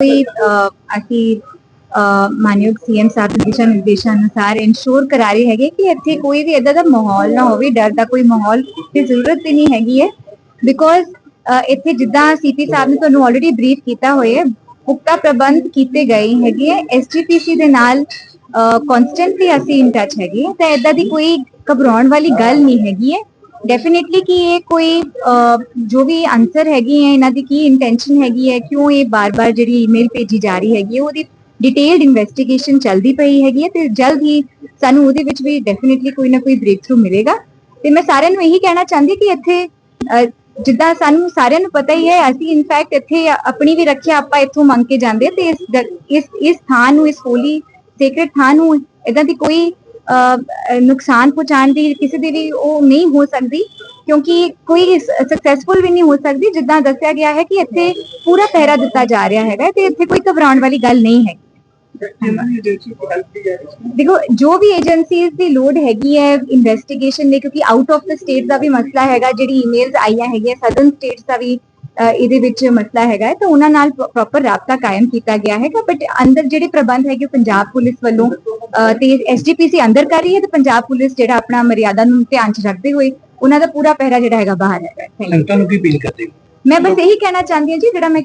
ਕੋਈ ਅਹ, uh, ਅਸੀਂ ਅਹ, ਮਾਨਯੋਗ ਸੀਐਮ ਸਾਹਿਬ ਦੇ ਦਿਸ਼ਾ ਨਿਰਦੇਸ਼ਾਂ ਅਨੁਸਾਰ ਇਨਸ਼ੋਰ ਕਰਾ ਰਹੇ ਹੈਗੇ ਕਿ ਇੱਥੇ ਕੋਈ ਵੀ ਇਦਾਂ ਦਾ ਮਾਹੌਲ ਨਾ ਹੋਵੇ ਡਰ ਦਾ ਕੋਈ ਮਾਹੌਲ ਦੀ ਜ਼ਰੂਰਤ ਹੀ ਨਹੀਂ ਹੈਗੀ ਹੈ। ਬਿਕੋਜ਼ uh, ਇੱਥੇ ਜਿੱਦਾਂ ਸੀਪੀ ਸਾਹਿਬ ਨੇ ਤੁਹਾਨੂੰ ਆਲਰੇਡੀ ਬਰੀਫ ਕੀਤਾ ਹੋਇਆ ਹੈ ਪੁਖਤਾ ਪ੍ਰਬੰਧ ਕੀਤੇ ਗਏ ਹੈਗੇ ਹੈ ਐਸਜੀਪੀਸੀ ਦੇ ਨਾਲ ਕਨਸਟੈਂਟਲੀ ਅਸੀਂ ਇਨ ਟੱਚ ਹੈਗੇ ਤਾਂ ਇਦਾਂ ਦੀ ਕੋਈ ਘਬਰਾਉਣ ਵਾਲੀ ਗੱਲ ਨਹੀਂ ਹੈਗੀ ਹੈ। ਡੈਫੀਨਿਟਲੀ ਕਿ ਇਹ ਕੋਈ ਜੋ ਵੀ ਆਨਸਰ ਹੈਗੀ ਹੈ ਇਹਨਾਂ ਦੀ ਕੀ ਇੰਟੈਂਸ਼ਨ ਹੈਗੀ ਹੈ ਕਿਉਂ ਇਹ ਬਾਰ-ਬਾਰ ਜਿਹੜੀ ਈਮੇਲ ਭੇਜੀ ਜਾ ਰਹੀ ਹੈਗੀ ਉਹਦੀ ਡਿਟੇਲਡ ਇਨਵੈਸਟੀਗੇਸ਼ਨ ਚੱਲਦੀ ਪਈ ਹੈਗੀ ਹੈ ਤੇ ਜਲਦ ਹੀ ਸਾਨੂੰ ਉਹਦੇ ਵਿੱਚ ਵੀ ਡੈਫੀਨਿਟਲੀ ਕੋਈ ਨਾ ਕੋਈ ਬ੍ਰੇਕ ਥਰੂ ਮਿਲੇਗਾ ਤੇ ਮੈਂ ਸਾਰਿਆਂ ਨੂੰ ਇਹੀ ਕਹਿਣਾ ਚਾਹੁੰਦੀ ਕਿ ਇੱਥੇ ਅਹ, ਜਿੱਦਾਂ ਸਾਨੂੰ ਸਾਰਿਆਂ ਨੂੰ ਪਤਾ ਹੀ ਹੈ ਅਸੀਂ ਇਨਫੈਕਟ ਇੱਥੇ ਆਪਣੀ ਵੀ ਰੱਖਿਆ ਆਪਾਂ ਇੱਥੋਂ ਮੰਗ ਕੇ ਜਾਂਦੇ ਤੇ ਇਸ ਇਸ ਇਸ ਥਾਂ ਨੂੰ ਇਸ ਹੋਲੀ ਸੇਕ੍ਰੇਟ ਥਾਂ ਨੂੰ ਇਦਾਂ ਦੀ ਕੋਈ ਨੁਕਸਾਨ ਪਹੁੰਚਾਉਣ ਦੀ ਕਿਸੇ ਦੀ ਵੀ ਉਹ ਨਹੀਂ ਹੋ ਸਕਦੀ, ਕਿਉਂਕਿ ਕੋਈ ਸਕਸੈਸਫੁਲ ਵੀ ਨਹੀਂ ਹੋ ਸਕਦੀ, ਜਿੱਦਾਂ ਦੱਸਿਆ ਗਿਆ ਹੈ ਕਿ ਇੱਥੇ ਪੂਰਾ ਪਹਿਰਾ ਦਿੱਤਾ ਜਾ ਰਿਹਾ ਹੈਗਾ ਤੇ ਇੱਥੇ ਕੋਈ ਘਬਰਾਉਣ ਵਾਲੀ ਗੱਲ ਨਹੀਂ ਹੈ। ਦੇਖੋ, ਜੋ ਵੀ ਏਜੰਸੀਜ਼ ਦੀ ਲੋਡ ਹੈਗੀ ਹੈ ਇਨਵੈਸਟੀਗੇਸ਼ਨ ਲਈ ਕਿਉਂਕਿ ਆਊਟ ਆਫ ਦ ਸਟੇਟ ਦਾ ਵੀ ਮਸਲਾ ਹੈਗਾ, ਜਿਹੜੀ ਈਮੇਲਸ ਆਈਆਂ ਹੈਗੀਆਂ ਸਦਰਨ ਸਟੇਟਸ ਦਾ ਵੀ ਇਹਦੇ ਵਿੱਚ ਮਸਲਾ ਹੈਗਾ ਤਾਂ ਉਹਨਾਂ ਨਾਲ ਪ੍ਰੋਪਰ ਰਾਬਤਾ ਕਾਇਮ ਕੀਤਾ ਗਿਆ ਹੈਗਾ। ਬਟ ਅੰਦਰ ਜਿਹੜੇ ਪ੍ਰਬੰਧ ਹੈਗੇ ਪੰਜਾਬ ਪੁਲਿਸ ਵੱਲੋਂ ਤੇ ਐਸਜੀਪੀਸੀ ਅੰਦਰ ਕਰ ਰਹੀ ਹੈ ਤੇ ਪੰਜਾਬ ਪੁਲਿਸ ਜਿਹੜਾ ਆਪਣਾ ਮਰਿਆਦਾ ਨੂੰ ਧਿਆਨ ਚ ਰੱਖਦੇ ਹੋਏ ਉਹਨਾਂ ਦਾ ਪੂਰਾ ਪਹਿਰਾ ਜਿਹੜਾ ਹੈਗਾ ਬਾਹਰ ਹੈਗਾ ਥੈਂਕ ਯੂ ਕੀ ਅਪੀਲ ਕਰਦੇ ਹੋ? ਮੈਂ ਬਸ ਇਹੀ ਕਹਿਣਾ ਚਾਹੁੰਦੀ ਹਾਂ ਜੀ ਜਿਹੜਾ ਮੈਂ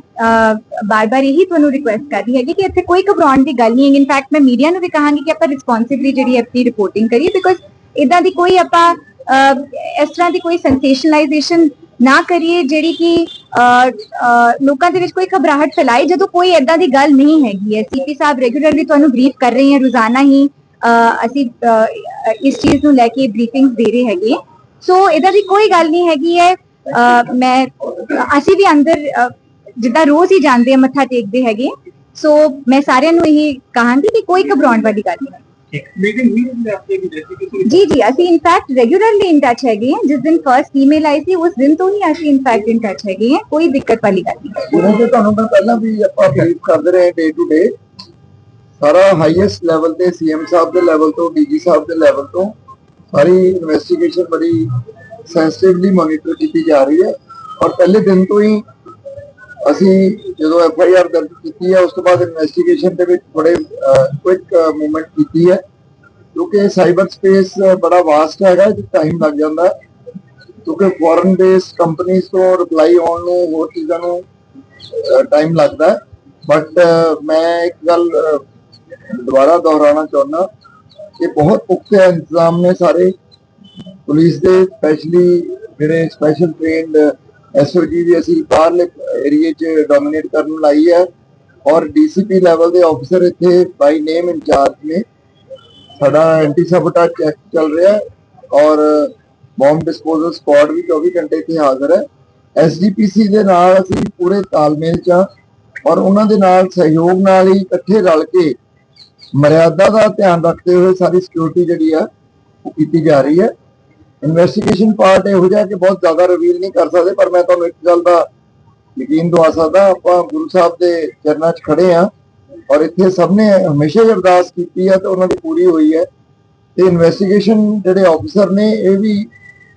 ਬਾਰ-ਬਾਰ ਇਹੀ ਤੁਹਾਨੂੰ ਰਿਕੁਐਸਟ ਕਰ ਰਹੀ ਹੈਗੀ ਕਿ ਇੱਥੇ ਕੋਈ ਘਬਰਾਉਣ ਦੀ ਗੱਲ ਨਹੀਂ ਹੈ ਇਨਫੈਕਟ ਮੈਂ ਮੀਡੀਆ ਨੂੰ ਵੀ ਕਹਾਂਗੀ ਕਿ ਆਪਾਂ ਰਿਸਪੌਂਸਿਬਲੀ ਜਿਹੜੀ ਆਪਣੀ ਰਿਪੋਰਟਿੰਗ ਕਰੀਏ ਬਿਕੋਜ਼ ਇਦਾਂ ਦੀ ਕੋਈ ਆਪਾਂ ਇਸ ਤਰ੍ਹਾਂ ਦੀ ਕੋਈ ਸੈਂਸੇਸ਼ਨਲਾਈਜੇਸ਼ਨ ਨਾ ਕਰੀਏ ਜਿਹੜੀ ਕਿ ਲੋਕਾਂ ਦੇ ਵਿੱਚ ਕੋਈ ਘਬਰਾਹਟ ਫੈਲਾਈ ਜਦੋਂ ਕੋਈ ਇਦਾਂ ਦੀ ਗੱਲ ਨਹੀਂ ਹੈਗੀ ਹੈ। ਸੀਪੀ ਸਾਹਿਬ ਰੈਗੂਲਰਲੀ ਤੁਹਾਨੂੰ ਬਰੀਫ ਕਰ ਰਹੇ ਹਨ, ਰੋਜ਼ਾਨਾ ਹੀ ਅਸੀਂ ਇਸ ਚੀਜ਼ ਨੂੰ ਲੈ ਕੇ ਬਰੀਫਿੰਗਸ ਦੇ ਰਹੇ ਹੈਗੇ। ਸੋ ਇਹਦਾ ਦੀ ਕੋਈ ਗੱਲ ਨਹੀਂ ਹੈਗੀ ਹੈ। ਮੈਂ, ਅਸੀਂ ਵੀ ਅੰਦਰ ਜਿੱਦਾਂ ਰੋਜ਼ ਹੀ ਜਾਂਦੇ ਆ ਮੱਥਾ ਟੇਕਦੇ ਹੈਗੇ। ਸੋ ਮੈਂ ਸਾਰਿਆਂ ਨੂੰ ਇਹ ਕਹਾਂਗੀ ਕਿ ਕੋਈ ਘਬਰਾਉਣ ਵਾਲੀ ਗੱਲ ਨਹੀਂ। ਹੈ ਠੀਕ ਮੀਟਿੰਗ ਵੀ ਹੁੰਦੀ ਆਪਕੇ ਵੀ ਜੈਸੇ ਕਿ ਜੀ ਜੀ ਅਸੀਂ ਇਨਫੈਕਟ ਰੈਗੂਲਰਲੀ ਇਨ ਟੱਚ ਹੈਗੇ ਹਾਂ ਜਿਸ ਦਿਨ ਫਰਸਟ ਈਮੇਲ ਆਈ ਸੀ ਉਸ ਦਿਨ ਤੋਂ ਹੀ ਅਸੀਂ ਇਨਫੈਕਟ ਇਨ ਟੱਚ ਹੈਗੇ ਹਾਂ ਕੋਈ ਦਿੱਕਤ ਵਾਲੀ ਗੱਲ ਨਹੀਂ ਉਹਨਾਂ ਤੇ ਤੁਹਾਨੂੰ ਮੈਂ ਪਹਿਲਾਂ ਵੀ ਆਪਾਂ ਬਰੀਫ ਕਰਦੇ ਰਹੇ ਡੇ ਟੂ ਡੇ ਸਾਰਾ ਹਾਈਐਸਟ ਲੈਵਲ ਤੇ ਸੀਐਮ ਸਾਹਿਬ ਦੇ ਲੈਵਲ ਤੋਂ ਡੀਜੀ ਸਾਹਿਬ ਦੇ ਲੈਵਲ ਤੋਂ ਸਾਰੀ ਇਨਵੈਸਟੀਗੇਸ਼ਨ ਬੜੀ ਸੈਂਸਿਟਿਵਲੀ ਮੋਨੀਟਰ ਕੀਤੀ ਜਾ ਰਹੀ ਹੈ ਔਰ ਪਹਿਲੇ ਦਿਨ ਤੋਂ ਹੀ ਅਸੀਂ ਜਦੋਂ ਐਫ ਆਈ ਆਰ ਦਰਜ ਕੀਤੀ ਹੈ, ਉਸ ਤੋਂ ਬਾਅਦ ਇਨਵੈਸਟੀਗੇਸ਼ਨ ਦੇ ਵਿੱਚ ਬੜੇ ਕੁਇਕ ਮੂਵਮੈਂਟ ਕੀਤੀ ਹੈ। ਕਿਉਂਕਿ ਸਾਈਬਰ ਸਪੇਸ ਬੜਾ ਵਾਸਟ ਹੈਗਾ ਇਹ ਟਾਈਮ ਲੱਗ ਜਾਂਦਾ। ਕਿਉਂਕਿ ਫੋਰਨ ਬੇਸਡ ਕੰਪਨੀਆਂ ਤੋਂ ਰਿਪਲਾਈ ਆਉਣ ਨੂੰ ਹੋਰ ਚੀਜ਼ਾਂ ਨੂੰ ਟਾਈਮ ਲੱਗਦਾ ਬਟ ਮੈਂ ਇੱਕ ਗੱਲ ਦੁਬਾਰਾ ਦੁਹਰਾਉਣਾ ਚਾਹੁੰਦਾ ਕਿ ਬਹੁਤ ਪੁਖਤਾ ਇੰਤਜ਼ਾਮ ਨੇ ਸਾਰੇ। ਪੁਲਿਸ ਦੇ ਸਪੈਸ਼ਲੀ ਜਿਹੜੇ ਸਪੈਸ਼ਲ ਟ੍ਰੇਨਡ ਐਸਓਜੀ ਵੀ ਅਸੀਂ ਬਾਹਰਲੇ ਏਰੀਏ 'ਚ ਡੋਮਿਨੇਟ ਕਰਨ ਨੂੰ ਲਾਈ ਹੈ ਔਰ ਡੀਸੀਪੀ ਲੈਵਲ ਦੇ ਆਫੀਸਰ ਇੱਥੇ ਬਾਈ ਨੇਮ ਇੰਚਾਰਜ ਨੇ। ਸਾਡਾ ਐਂਟੀ ਸਬਟਾ ਚੈੱਕ ਚੱਲ ਰਿਹਾ ਔਰ ਬੰਬ ਡਿਸਪੋਜ਼ਲ ਸਕੁਆਡ ਵੀ 24 ਘੰਟੇ ਇੱਥੇ ਹਾਜ਼ਰ ਹੈ। ਐਸਜੀਪੀਸੀ ਦੇ ਨਾਲ ਅਸੀਂ ਪੂਰੇ ਤਾਲਮੇਲ 'ਚ ਹਾਂ ਔਰ ਉਹਨਾਂ ਦੇ ਨਾਲ ਸਹਿਯੋਗ ਨਾਲ ਹੀ ਇਕੱਠੇ ਰਲ ਕੇ ਮਰਿਆਦਾ ਦਾ ਧਿਆਨ ਰੱਖਦੇ ਹੋਏ ਸਾਰੀ ਸਿਕਿਉਰਿਟੀ ਜਿਹੜੀ ਆ ਉਹ ਕੀਤੀ ਜਾ ਰਹੀ ਹੈ। ਇਨਵੈਸਟੀਗੇਸ਼ਨ ਪਾਰਟ ਇਹੋ ਜਿਹਾ ਕਿ ਬਹੁਤ ਜ਼ਿਆਦਾ ਰਿਵੀਲ ਨਹੀਂ ਕਰ ਸਕਦੇ ਪਰ ਮੈਂ ਤੁਹਾਨੂੰ ਇੱਕ ਗੱਲ ਦਾ ਯਕੀਨ ਦਵਾ ਸਕਦਾ ਆਪਾਂ ਗੁਰੂ ਸਾਹਿਬ ਦੇ ਚਰਨਾਂ 'ਚ ਖੜੇ ਆ ਔਰ ਇੱਥੇ ਸਭ ਨੇ ਹਮੇਸ਼ਾ ਹੀ ਅਰਦਾਸ ਕੀਤੀ ਹੈ ਤੇ ਉਹਨਾਂ ਦੀ ਪੂਰੀ ਹੋਈ ਹੈ। ਤੇ ਇਨਵੈਸਟੀਗੇਸ਼ਨ ਜਿਹੜੇ ਆਫੀਸਰ ਨੇ ਇਹ ਵੀ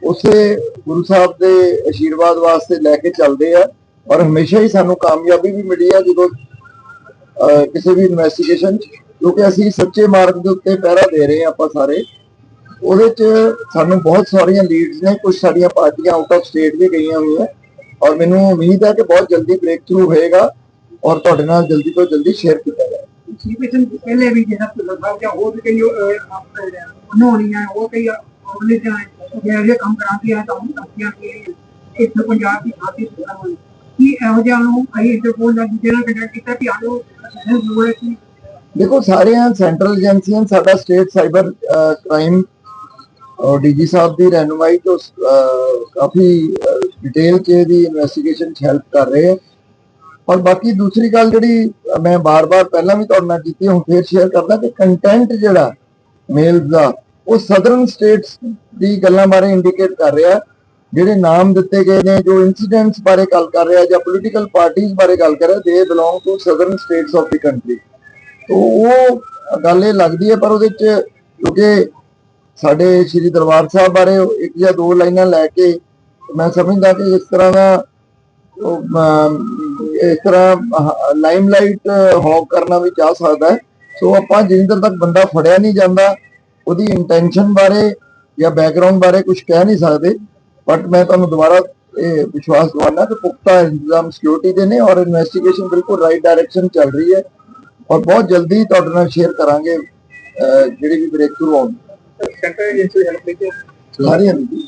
ਉਸੇ ਗੁਰੂ ਸਾਹਿਬ ਦੇ ਅਸ਼ੀਰਵਾਦ ਵਾਸਤੇ ਲੈ ਕੇ ਚੱਲਦੇ ਆ ਔਰ ਹਮੇਸ਼ਾ ਹੀ ਸਾਨੂੰ ਕਾਮਯਾਬੀ ਵੀ ਮਿਲੀ ਆ ਜਦੋਂ ਅਹ, ਕਿਸੇ ਵੀ ਇਨਵੈਸਟੀਗੇਸ਼ਨ ਕਿਉਂਕਿ ਅਸੀਂ ਸੱਚੇ ਮਾਰਗ ਦੇ ਉੱਤੇ ਪਹਿਰਾ ਦੇ ਰਹੇ ਹਾਂ ਆਪਾਂ ਸਾਰੇ। ਉਹਦੇ 'ਚ ਸਾਨੂੰ ਬਹੁਤ ਸਾਰੀਆਂ ਲੀਡਸ ਨੇ ਕੁਝ ਸਾਡੀਆਂ ਪਾਰਟੀਆਂ ਆਊਟ ਆਫ ਸਟੇਟ ਵੀ ਗਈਆਂ ਹੋਈਆਂ। ਔਰ ਮੈਨੂੰ ਉਮੀਦ ਹੈ ਕਿ ਬਹੁਤ ਜਲਦੀ ਬ੍ਰੇਕ ਥਰੂ ਹੋਏਗਾ ਔਰ ਤੁਹਾਡੇ ਨਾਲ ਜਲਦੀ ਤੋਂ ਜਲਦੀ ਸ਼ੇਅਰ ਕੀਤਾ ਜਾਏਗਾ ਸੀਪੀਸ਼ਨ ਪਹਿਲੇ ਵੀ ਜਿਹੜਾ ਸਾਹਿਬ ਜਾਂ ਹੋਰ ਵੀ ਕਈ ਬਣਾਉਣੀਆਂ ਉਹ ਕਈ ਉਹਨੇ ਜਾਂ ਜਿਹੜੇ ਕੰਮ ਕਰਾਉਂਦੀਆਂ ਤਾਂ ਉਹ ਕਰਦੀਆਂ ਕਿ ਇੱਥੇ ਪੰਜਾਬ ਦੀ ਖਾਤੀ ਸੁਣਾ ਹੋਈ ਕੀ ਇਹੋ ਜਿਹਾ ਨੂੰ ਅਸੀਂ ਇੰਟਰਪੋਲ ਦਾ ਜਿਹੜਾ ਕੰਟੈਕਟ ਕੀਤਾ ਕਿ ਆਲੋ ਹੋਏ ਕਿ ਦੇਖੋ ਸਾਰੀਆਂ ਸੈਂਟਰਲ ਏਜੰਸੀਆਂ ਸਾਡਾ ਸਟੇਟ ਸਾਈਬਰ ਕ੍ਰਾਈਮ ਔਰ ਡੀਜੀ ਸਾਹਿਬ ਦੀ ਰਹਿਨੁਮਾਈ ਤੋਂ ਕਾਫੀ ਡਿਟੇਲ ਚ ਦੀ ਇਨਵੈਸਟੀਗੇਸ਼ਨ ਚ ਹੈਲਪ ਕਰ ਰਹੇ ਹੈ ਔਰ ਬਾਕੀ ਦੂਸਰੀ ਗੱਲ ਜਿਹੜੀ ਮੈਂ ਬਾਰ-ਬਾਰ ਪਹਿਲਾਂ ਵੀ ਤੁਹਾਡੇ ਨਾਲ ਕੀਤੀ, ਹੁਣ ਫੇਰ ਸ਼ੇਅਰ ਕਰਦਾ ਕਿ ਕੰਟੈਂਟ ਜਿਹੜਾ ਮੇਲ ਦਾ, ਉਹ ਸਦਰਨ ਸਟੇਟਸ ਦੀ ਗੱਲਾਂ ਬਾਰੇ ਇੰਡੀਕੇਟ ਕਰ ਰਿਹਾ। ਜਿਹੜੇ ਨਾਮ ਦਿੱਤੇ ਗਏ ਨੇ, ਜੋ ਇਨਸੀਡੈਂਟਸ ਬਾਰੇ ਗੱਲ ਕਰ ਰਿਹਾ ਜਾਂ ਪੋਲੀਟੀਕਲ ਪਾਰਟੀਆਂ ਬਾਰੇ ਗੱਲ ਕਰ ਰਿਹਾ they belong to southern states of the country ਤੋ ਉਹ ਗੱਲ ਇਹ ਲੱਗਦੀ ਹੈ, ਪਰ ਉਹਦੇ ਚ ਕਿਉਂਕਿ ਸਾਡੇ ਸ੍ਰੀ ਦਰਬਾਰ ਸਾਹਿਬ ਬਾਰੇ ਇੱਕ ਜਾਂ ਦੋ ਲਾਈਨਾਂ ਲੈ ਕੇ ਮੈਂ ਸਮਝਦਾ ਕਿ ਇਸ ਤਰ੍ਹਾਂ ਦਾ ਇਸ ਤਰ੍ਹਾਂ ਲਾਈਮਲਾਈਟ ਹੌਕ ਕਰਨਾ ਵੀ ਚਾਹ ਸਕਦਾ ਹੈ। ਸੋ ਆਪਾਂ ਜਿੰਦਰ ਤੱਕ ਬੰਦਾ ਫੜਿਆ ਨਹੀਂ ਜਾਂਦਾ, ਉਹਦੀ ਇੰਟੈਂਸ਼ਨ ਬਾਰੇ ਜਾਂ ਬੈਕਗ੍ਰਾਉਂਡ ਬਾਰੇ ਕੁਝ ਕਹਿ ਨਹੀਂ ਸਕਦੇ। ਬਟ ਮੈਂ ਤੁਹਾਨੂੰ ਦੁਬਾਰਾ ਇਹ ਵਿਸ਼ਵਾਸ ਦਿਵਾਉਣਾ ਕਿ ਪੁਖਤਾ ਇੰਤਜ਼ਾਮ ਸਿਕਿਉਰਿਟੀ ਦੇ ਨੇ ਔਰ ਇਨਵੈਸਟੀਗੇਸ਼ਨ ਬਿਲਕੁਲ ਰਾਈਟ ਡਾਇਰੈਕਸ਼ਨ ਚੱਲ ਰਹੀ ਹੈ। ਔਰ ਬਹੁਤ ਜਲਦੀ ਤੁਹਾਡੇ ਨਾਲ ਸ਼ੇਅਰ ਕਰਾਂਗੇ ਜਿਹੜੀ ਵੀ ਬ੍ਰੇਕ ਥਰੂ ਆਉਣ ਸੈਂਟਰ ਏਜੰਸੀ ਹੈਲਪ ਲਈ ਸਾਰੀਆਂ ਦੀ